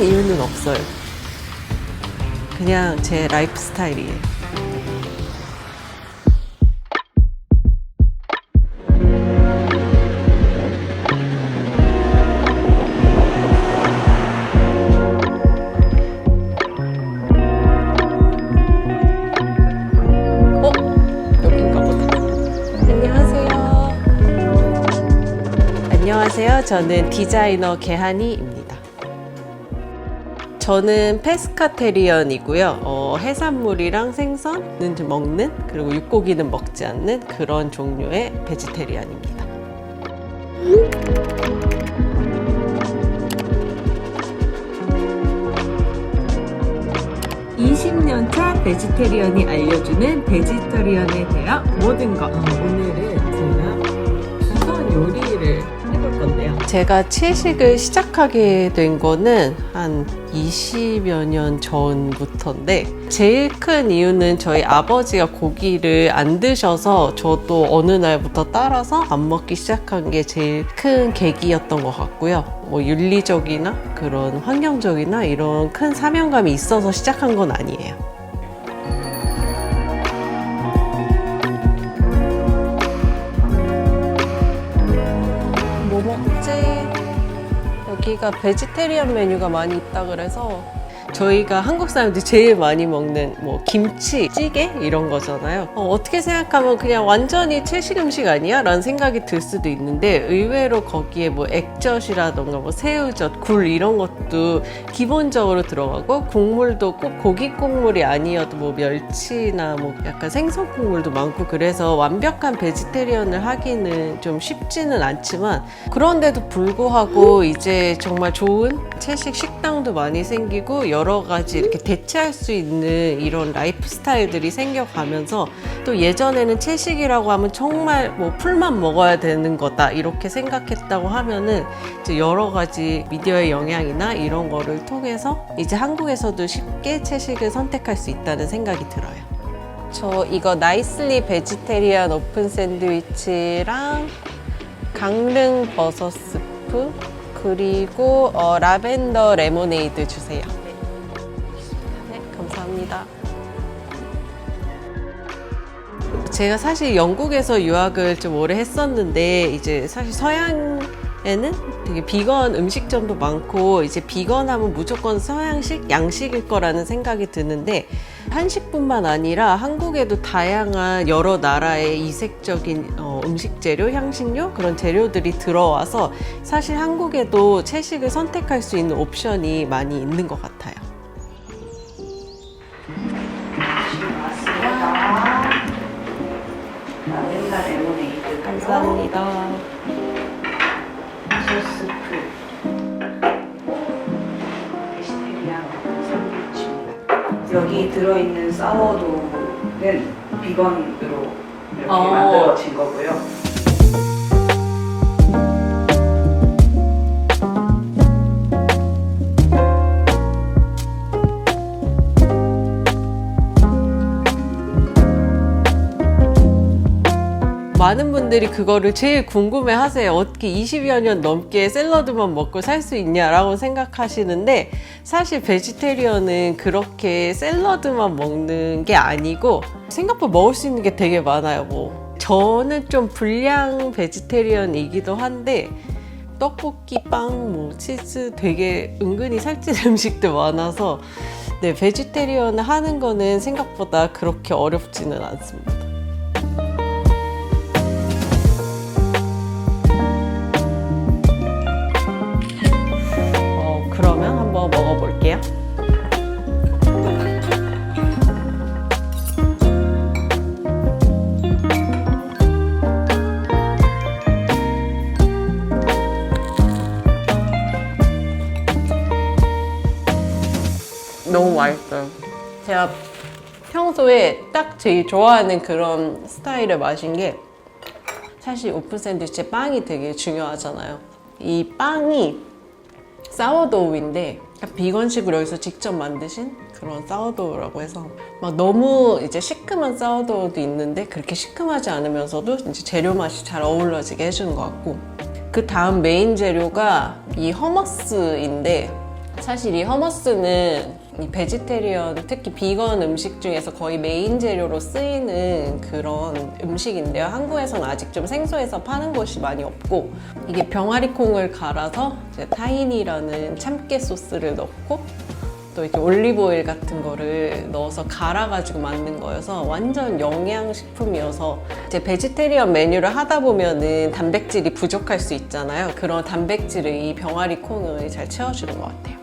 큰 이유는 없어요. 그냥 제 라이프 스타일이에요. 어? 안녕하세요. 저는 디자이너 개한이입니다. 저는 페스카테리언이고요. 어, 해산물이랑 생선은 좀 먹는 그리고 육고기는 먹지 않는 그런 종류의 베지테리안입니다. (20년 차) 베지테리언이 알려주는 베지터리언에 대한 모든 것 오늘은 제가 비건 요리를 해볼 건데요 제가 채식을 시작하게 된 거는 한 20여 년 전부터인데 제일 큰 이유는 저희 아버지가 고기를 안 드셔서 저도 어느 날부터 따라서 안 먹기 시작한 게 제일 큰 계기였던 것 같고요. 뭐 윤리적이나 그런 환경적이나 이런 큰 사명감이 있어서 시작한 건 아니에요. 뭐 먹지? 여기가 베지테리안 메뉴가 많이 있다 그래서 저희가 한국 사람들이 제일 많이 먹는 뭐 김치, 찌개 이런 거잖아요. 어, 떻게 생각하면 그냥 완전히 채식 음식 아니야? 라는 생각이 들 수도 있는데 의외로 거기에 뭐 액젓이라던가 뭐 새우젓, 굴 이런 것도 기본적으로 들어가고 국물도 꼭 고기 국물이 아니어도 뭐 멸치나 뭐 약간 생선 국물도 많고 그래서 완벽한 베지테리언을 하기는 좀 쉽지는 않지만 그런데도 불구하고 이제 정말 좋은 채식 식당도 많이 생기고 여러 가지 이렇게 대체할 수 있는 이런 라이프 스타일들이 생겨가면서 또 예전에는 채식이라고 하면 정말 뭐 풀만 먹어야 되는 거다 이렇게 생각했다고 하면은 이제 여러 가지 미디어의 영향이나 이런 거를 통해서 이제 한국에서도 쉽게 채식을 선택할 수 있다는 생각이 들어요. 저 이거 나이슬리 베지테리안 오픈 샌드위치랑 강릉 버섯 스프 그리고 어, 라벤더 레모네이드 주세요. 네, 감사합니다. 제가 사실 영국에서 유학을 좀 오래 했었는데 이제 사실 서양에는 되게 비건 음식점도 많고 이제 비건 하면 무조건 서양식 양식일 거라는 생각이 드는데 한식뿐만 아니라 한국에도 다양한 여러 나라의 이색적인 어, 음식 재료, 향신료 그런 재료들이 들어와서 사실 한국에도 채식을 선택할 수 있는 옵션이 많이 있는 것 같아요. 라벤더 레모네이드 감사합니다. 소스프 베지테리안. 여기 들어있는 사워도우는 비건으로 이렇게 어. 만들어진 거고요. 많은 분들이 그거를 제일 궁금해 하세요. 어떻게 20여 년 넘게 샐러드만 먹고 살 수 있냐라고 생각하시는데 사실 베지테리언은 그렇게 샐러드만 먹는 게 아니고 생각보다 먹을 수 있는 게 되게 많아요. 뭐 저는 좀 불량 베지테리언이기도 한데 떡볶이, 빵, 뭐 치즈 되게 은근히 살찐 음식도 많아서 네, 베지테리언을 하는 거는 생각보다 그렇게 어렵지는 않습니다. 맛있어요. 제가 평소에 딱 제일 좋아하는 그런 스타일의 맛인 게 사실 오픈 샌드위치에 빵이 되게 중요하잖아요. 이 빵이 사워도우인데 비건식으로 여기서 직접 만드신 그런 사워도우라고 해서 막 너무 이제 시큼한 사워도우도 있는데 그렇게 시큼하지 않으면서도 이제 재료 맛이 잘 어우러지게 해주는 것 같고 그 다음 메인 재료가 이 허머스인데 사실 이 허머스는 이 베지테리언, 특히 비건 음식 중에서 거의 메인 재료로 쓰이는 그런 음식인데요. 한국에서는 아직 좀 생소해서 파는 곳이 많이 없고 이게 병아리 콩을 갈아서 이제 타인이라는 참깨 소스를 넣고 또 이렇게 올리브 오일 같은 거를 넣어서 갈아가지고 만든 거여서 완전 영양식품이어서 이제 베지테리언 메뉴를 하다 보면은 단백질이 부족할 수 있잖아요. 그런 단백질을 이 병아리 콩을 잘 채워주는 것 같아요.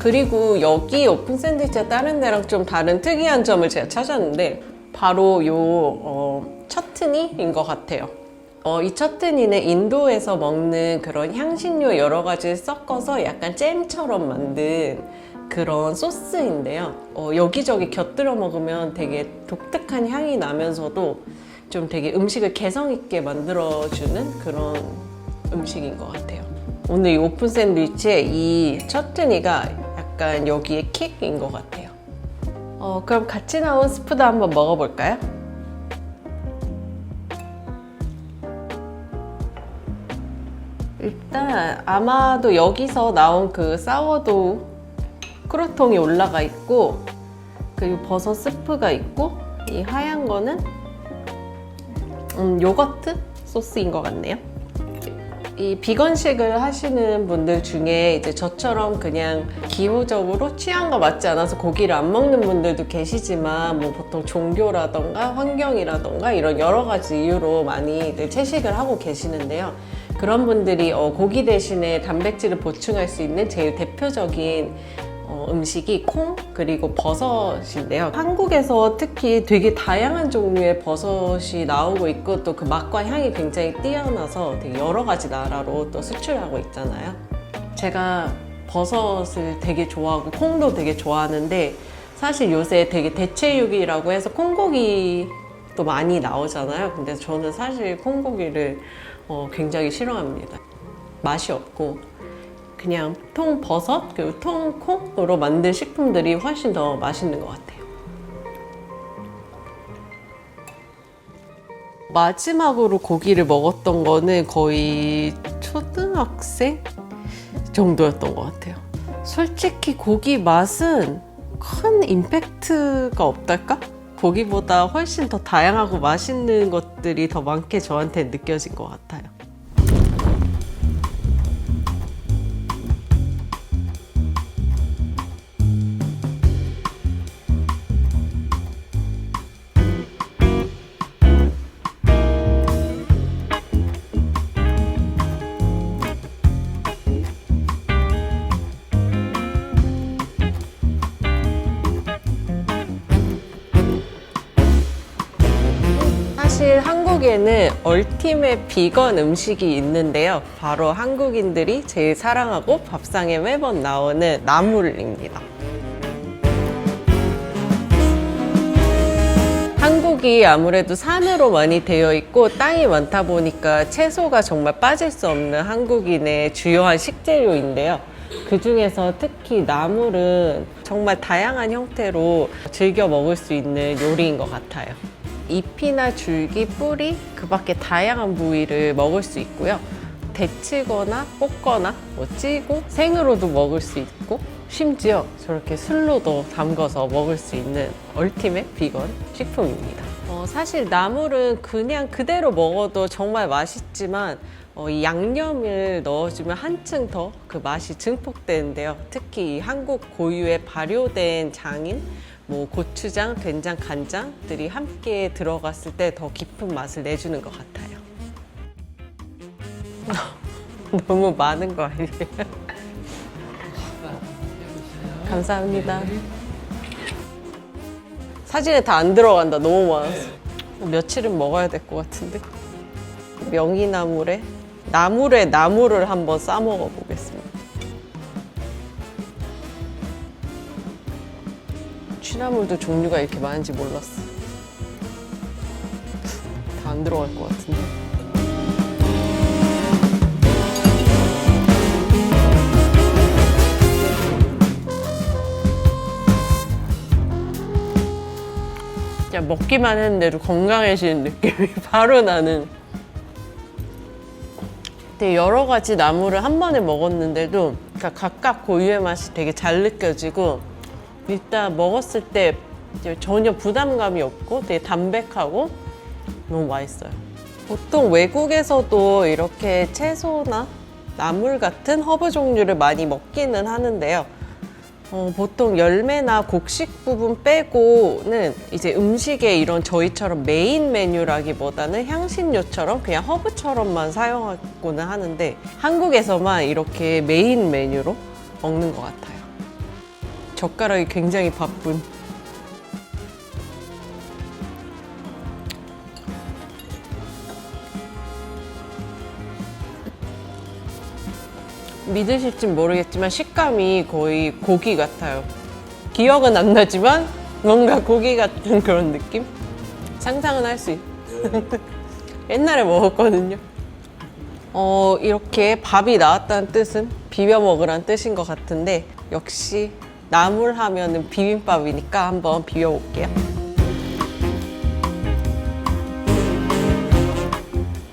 그리고 여기 오픈 샌드위치가 다른 데랑 좀 다른 특이한 점을 제가 찾았는데 바로 요 어, 처트니인 것 같아요. 어, 이 처트니는 인도에서 먹는 그런 향신료 여러 가지 섞어서 약간 잼처럼 만든 그런 소스인데요. 어, 여기저기 곁들여 먹으면 되게 독특한 향이 나면서도 좀 되게 음식을 개성 있게 만들어주는 그런 음식인 것 같아요. 오늘 이 오픈 샌드위치에 이 처트니가 약간 여기에 킥인 것 같아요. 어, 그럼 같이 나온 스프도 한번 먹어볼까요? 일단 아마도 여기서 나온 그 사워도우 크루통이 올라가 있고 그리고 버섯 스프가 있고 이 하얀 거는 음, 요거트 소스인 것 같네요. 이 비건식을 하시는 분들 중에 이제 저처럼 그냥 기호적으로 취향과 맞지 않아서 고기를 안 먹는 분들도 계시지만 뭐 보통 종교라던가 환경이라던가 이런 여러 가지 이유로 많이들 채식을 하고 계시는데요. 그런 분들이 어, 고기 대신에 단백질을 보충할 수 있는 제일 대표적인 어, 음식이 콩 그리고 버섯인데요. 한국에서 특히 되게 다양한 종류의 버섯이 나오고 있고 또 그 맛과 향이 굉장히 뛰어나서 되게 여러 가지 나라로 또 수출하고 있잖아요. 제가 버섯을 되게 좋아하고 콩도 되게 좋아하는데 사실 요새 되게 대체육이라고 해서 콩고기도 많이 나오잖아요. 근데 저는 사실 콩고기를 어, 굉장히 싫어합니다. 맛이 없고 그냥 통 버섯 그리고 통 콩으로 만든 식품들이 훨씬 더 맛있는 것 같아요. 마지막으로 고기를 먹었던 거는 거의 초등학생 정도였던 것 같아요. 솔직히 고기 맛은 큰 임팩트가 없달까? 고기보다 훨씬 더 다양하고 맛있는 것들이 더 많게 저한테 느껴진 것 같아요. 한국에는 얼티메 비건 음식이 있는데요. 바로 한국인들이 제일 사랑하고 밥상에 매번 나오는 나물입니다. 한국이 아무래도 산으로 많이 되어 있고 땅이 많다 보니까 채소가 정말 빠질 수 없는 한국인의 주요한 식재료인데요. 그 중에서 특히 나물은 정말 다양한 형태로 즐겨 먹을 수 있는 요리인 것 같아요. 잎이나 줄기, 뿌리, 그 밖에 다양한 부위를 먹을 수 있고요. 데치거나 볶거나 뭐 찌고 생으로도 먹을 수 있고 심지어 저렇게 술로도 담궈서 먹을 수 있는 얼티밋 비건 식품입니다. 어, 사실 나물은 그냥 그대로 먹어도 정말 맛있지만 어, 이 양념을 넣어주면 한층 더 그 맛이 증폭되는데요. 특히 이 한국 고유의 발효된 장인, 뭐 고추장, 된장, 간장들이 함께 들어갔을 때 더 깊은 맛을 내주는 것 같아요. 너무 많은 거 아니에요? 감사합니다. 사진에 다 안 들어간다. 너무 많아서. 며칠은 먹어야 될 것 같은데. 명이나물에 나물에 나물을 한번 싸 먹어 보겠습니다. 취나물도 종류가 이렇게 많은지 몰랐어. 다 안 들어갈 것 같은데. 진짜 먹기만 했는데도 건강해지는 느낌이 바로 나는. 되게 여러 가지 나물을 한 번에 먹었는데도 그러니까 각각 고유의 맛이 되게 잘 느껴지고 일단 먹었을 때 전혀 부담감이 없고 되게 담백하고 너무 맛있어요. 보통 외국에서도 이렇게 채소나 나물 같은 허브 종류를 많이 먹기는 하는데요. 어, 보통 열매나 곡식 부분 빼고는 이제 음식에 이런 저희처럼 메인 메뉴라기보다는 향신료처럼 그냥 허브처럼만 사용하고는 하는데 한국에서만 이렇게 메인 메뉴로 먹는 것 같아요. 젓가락이 굉장히 바쁜. 믿으실지 모르겠지만 식감이 거의 고기 같아요. 기억은 안 나지만 뭔가 고기 같은 그런 느낌? 상상은 할 수 있. 옛날에 먹었거든요. 어, 이렇게 밥이 나왔다는 뜻은 비벼 먹으란 뜻인 것 같은데 역시 나물 하면은 비빔밥이니까 한번 비벼 볼게요.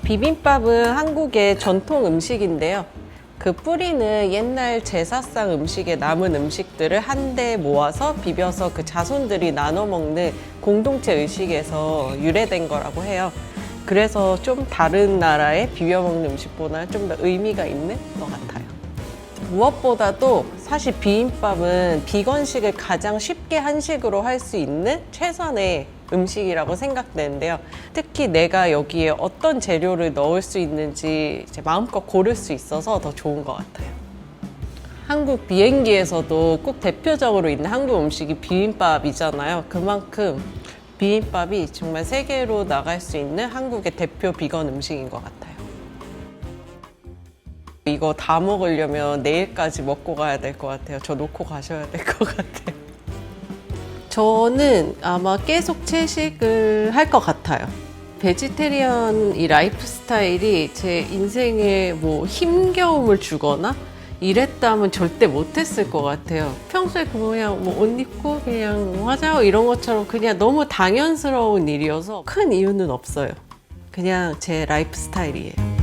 비빔밥은 한국의 전통 음식인데요. 그 뿌리는 옛날 제사상 음식에 남은 음식들을 한데 모아서 비벼서 그 자손들이 나눠 먹는 공동체 의식에서 유래된 거라고 해요. 그래서 좀 다른 나라의 비벼 먹는 음식보다 좀 더 의미가 있는 것 같아요. 무엇보다도 사실 비빔밥은 비건식을 가장 쉽게 한식으로 할 수 있는 최선의 음식이라고 생각되는데요. 특히 내가 여기에 어떤 재료를 넣을 수 있는지 마음껏 고를 수 있어서 더 좋은 것 같아요. 한국 비행기에서도 꼭 대표적으로 있는 한국 음식이 비빔밥이잖아요. 그만큼 비빔밥이 정말 세계로 나갈 수 있는 한국의 대표 비건 음식인 것 같아요. 이거 다 먹으려면 내일까지 먹고 가야 될 것 같아요. 저 놓고 가셔야 될 것 같아요. 저는 아마 계속 채식을 할 것 같아요. 베지테리언 이 라이프 스타일이 제 인생에 뭐 힘겨움을 주거나 이랬다면 절대 못했을 것 같아요. 평소에 그냥 뭐 옷 입고 그냥 화장하고 이런 것처럼 그냥 너무 당연스러운 일이어서 큰 이유는 없어요. 그냥 제 라이프 스타일이에요.